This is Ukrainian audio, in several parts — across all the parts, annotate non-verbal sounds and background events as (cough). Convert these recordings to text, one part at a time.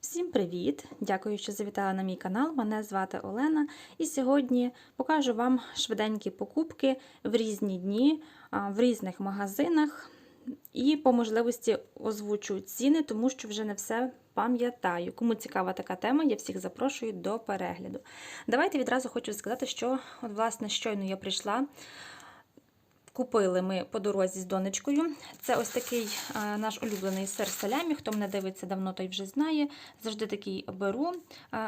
Всім привіт! Дякую, що завітали на мій канал. Мене звати Олена, і сьогодні покажу вам швиденькі покупки в різні дні, в різних магазинах. І по можливості озвучу ціни, тому що вже не все пам'ятаю. Кому цікава така тема, я всіх запрошую до перегляду. Давайте відразу хочу сказати, що от, власне щойно я прийшла. Купили ми по дорозі з донечкою. Це ось такий наш улюблений сир салямі. Хто мене дивиться давно, той вже знає. Завжди такий беру.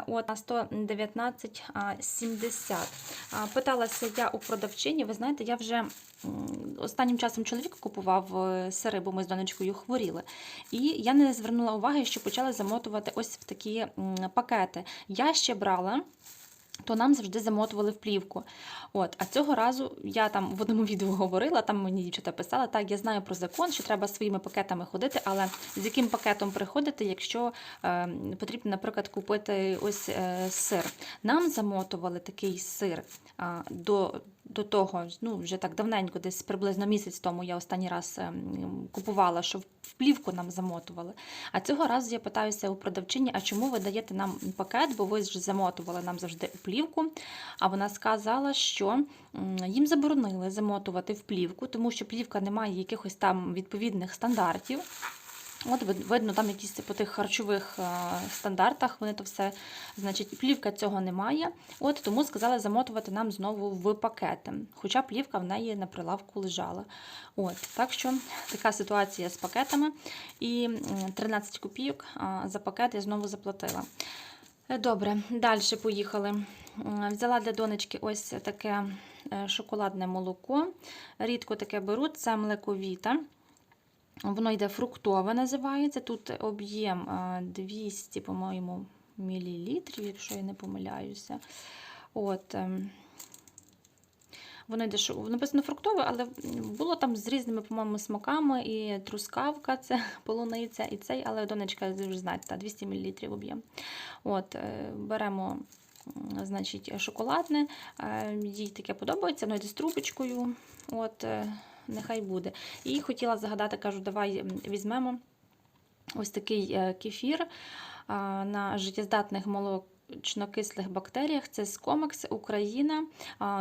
От на 119,70. Питалася я у продавчині. Ви знаєте, я вже останнім часом чоловік купував е, сири, бо ми з донечкою хворіли. І я не звернула уваги, що почали замотувати ось в такі пакети. Я ще брала то нам завжди замотували в плівку. От, А цього разу я там в одному (laughs) відео говорила, там мені дівчата писала, так, я знаю про закон, що треба своїми пакетами ходити, але з яким пакетом приходити, якщо е, потрібно, наприклад, купити ось е, сир. Нам замотували такий сир е, до. До того, ну вже так давненько, десь приблизно місяць тому я останній раз ем, купувала, що в плівку нам замотували. А цього разу я питаюся у продавчині, а чому ви даєте нам пакет, бо ви ж замотували нам завжди у плівку. А вона сказала, що їм заборонили замотувати в плівку, тому що плівка не має якихось там відповідних стандартів. От видно, там якісь по тих харчових е, стандартах вони то все, значить, плівка цього немає. От тому сказали замотувати нам знову в пакети. Хоча плівка в неї на прилавку лежала. От, так що така ситуація з пакетами. І 13 копійок за пакет я знову заплатила. Е, Добре, далі поїхали. Взяла для донечки ось таке е, шоколадне молоко. Рідко таке беру, це млековіта. Воно йде фруктове, називається. Тут об'єм 200, по-моєму, мілілітрів, якщо я не помиляюся. От. ем, Воно йде шо- написано фруктове, але було там з різними, по-моєму, смаками. І трускавка, це (laughs) полуниця, і цей, але донечка ви знаєте, та, 200 мл об'єм. От, е, беремо. Значить, шоколадне, Е, їй таке подобається, воно йде з трубочкою. От, е, нехай буде. І хотіла загадати, кажу, давай візьмемо ось такий е, кефір на життєздатних молочнокислих бактеріях. Це Скомекс, Україна.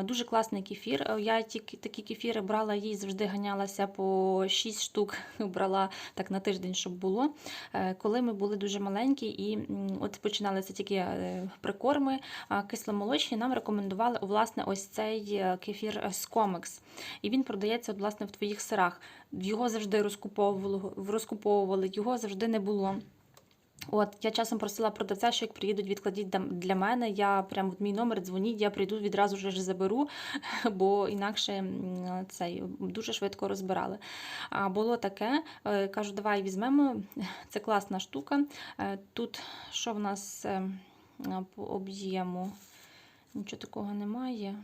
Дуже класний кефір. Е, Я ті, такі кефіри брала, їй завжди ганялася по 6 штук, (laughs) брала так на тиждень, щоб було. Е, Коли ми були дуже маленькі і от починалися тільки е, прикорми кисломолочні, нам рекомендували власне ось цей кефір Скомекс. І він продається власне в твоїх сирах. Його завжди розкуповували, розкуповували, його завжди не було. От, я часом просила продавця, що як приїдуть, відкладіть для мене. Я прям в мій номер дзвоніть, я прийду відразу ж заберу, (laughs) бо інакше цей дуже швидко розбирали. А було таке, е, кажу, давай візьмемо. Це класна штука. Е, Тут що в нас е, по об'єму? Нічого такого немає.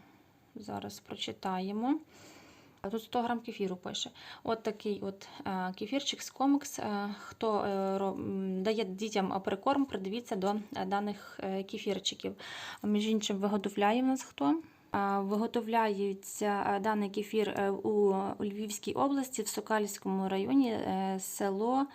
Зараз прочитаємо. А Тут 100 грам кефіру пише. От такий от е, кефірчик з комікс. Е, хто е, дає дітям прикорм, придивіться до даних кефірчиків. Між іншим, виготовляє в нас хто? Виготовляється даний кефір у Львівській області, в Сокальському районі, село.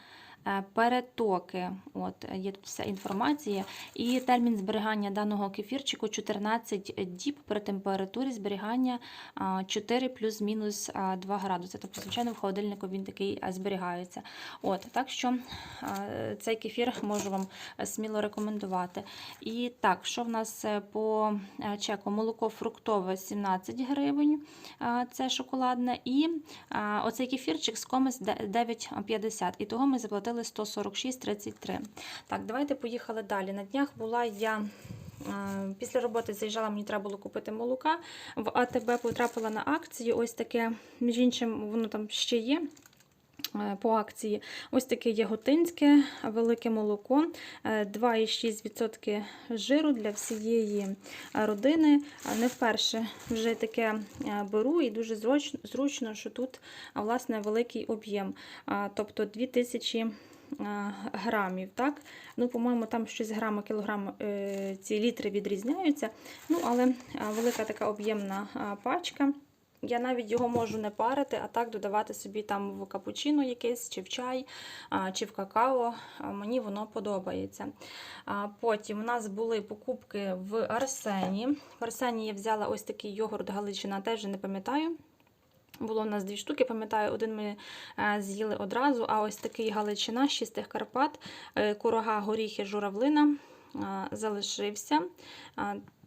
Е, Перетоки, от е, є тут вся інформація, і термін зберігання даного кефірчику 14 діб при температурі зберігання 4 плюс-мінус 2 градуси. Тобто, звичайно, в холодильнику він такий зберігається. От, так що цей кефір можу вам е, сміло рекомендувати. І так, що в нас е, по е, чеку? Молоко фруктове 17 гривень, це шоколадне, і оцей кефірчик з комес 9,50. І того ми заплатили 146,33. Так, давайте поїхали далі. На днях була я. Е, Після роботи заїжджала, мені треба було купити молока. В АТБ потрапила на акцію. Ось таке, між іншим, воно там ще є. Е, По акції ось таке яготинське велике молоко, е, 2,6% жиру для всієї е, родини. Е, Не вперше вже таке е, беру, і дуже зручно, що тут власне великий об'єм, тобто 2000 е, грамів. Так? Ну, по-моєму, там щось грами, кілограм е, ці літри відрізняються. Ну, але е, велика така об'ємна е, пачка. Я навіть його можу не парити, а так додавати собі там в капучино якийсь, чи в чай, чи в какао. Мені воно подобається. Потім у нас були покупки в Арсені. В Арсені я взяла ось такий йогурт Галичина, теж не пам'ятаю. Було у нас дві штуки, пам'ятаю, один ми е, з'їли одразу, а ось такий Галичина з чистих Карпат, е, курага, горіхи, журавлина залишився.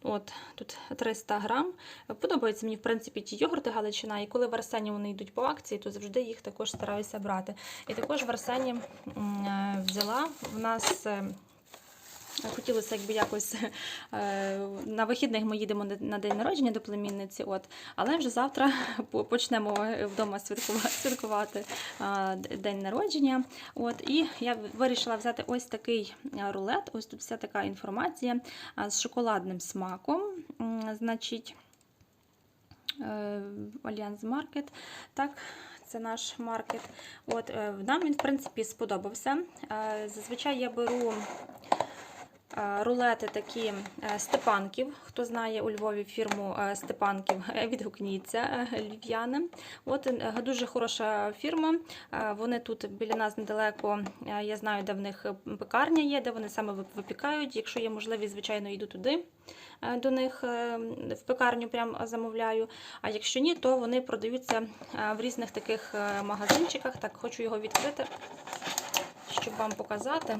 От тут 300 грам. Подобаються мені, в принципі, ті йогурти Галичина, і коли в Арсені вони йдуть по акції, то завжди їх також стараюся брати. І також в Арсені е, взяла в нас. Е, Хотілося якби якось е, на вихідних ми їдемо на- день народження до племінниці, от, але вже завтра (laughs) почнемо вдома святкувати, е, день народження. От, і я вирішила взяти ось такий е, рулет. Ось тут вся така інформація е, з шоколадним смаком. Значить, Альянс Маркет. Так, це наш маркет. От, е, нам він, в принципі, сподобався. Е, Зазвичай я беру е, рулети такі е, Степанків. Хто знає у Львові фірму е, Степанків, е, відгукніться е, львів'яни. От е, дуже хороша фірма. Е, Вони тут біля нас недалеко. Е, Я знаю, де в них пекарня є, де вони саме випікають. Якщо є можливість, звичайно, йду туди. е, До них е, в пекарню прям замовляю. А якщо ні, то вони продаються е, в різних таких е, магазинчиках. Так, хочу його відкрити, щоб вам показати.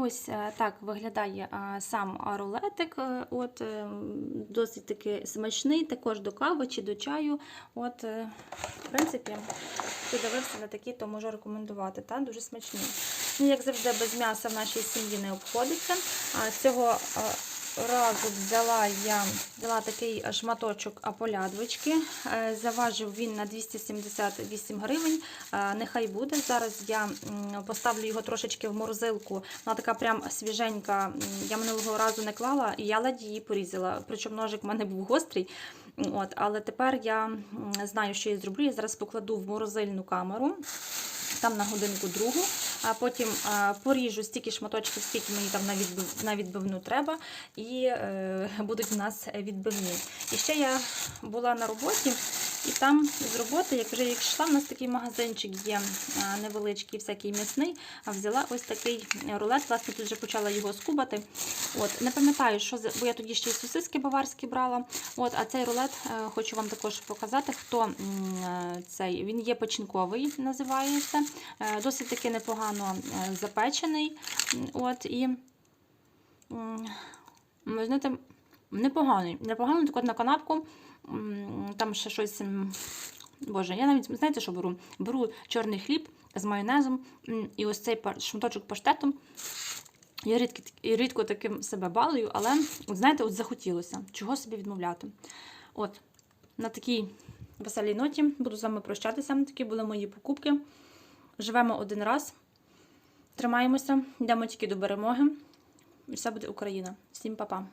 Ось е, так виглядає сам рулетик. Е, От, е, досить таки смачний, також до кави чи до чаю. От, в принципі, хто дивився на такі, то можу рекомендувати. Та? Дуже смачний. Ну, як завжди, без м'яса в нашій сім'ї не обходиться. Цього разу взяла я взяла такий шматочок аполядвички. Е, Заважив він на 278 гривень. Е, Нехай буде. Зараз я поставлю його трошечки в морозилку. Вона така прям свіженька. Я минулого разу не клала, і я ледь її порізала. Причому ножик в мене був гострий. От, але тепер я знаю, що я зроблю. Я зараз покладу в морозильну камеру. Там на годинку другу, а потім поріжу стільки шматочків, скільки мені там на, відбив, на відбивну треба, і е, будуть в нас відбивні. І ще я була на роботі, і там з роботи, як вже як йшла, у нас такий магазинчик є невеличкий, всякий м'ясний, а взяла ось такий рулет. Власне, тут вже почала його скубати. От, не пам'ятаю, що бо я тоді ще й сосиски баварські брала. От, а цей рулет е, хочу вам також показати, хто е, цей. Він є печінковий, називається. Е, Досить таки непогано е, запечений. От, і знаєте, непоганий. Непоганий так от на канапку. Там ще щось. Боже, я навіть знаєте, що беру? Беру чорний хліб з майонезом і ось цей шматочок паштету. Я рідко, рідко таким себе балую, але, от знаєте, от захотілося. Чого собі відмовляти? От, на такій веселій ноті буду з вами прощатися. Такі були мої покупки. Живемо один раз, тримаємося, йдемо тільки до перемоги. І все буде Україна. Всім па-па!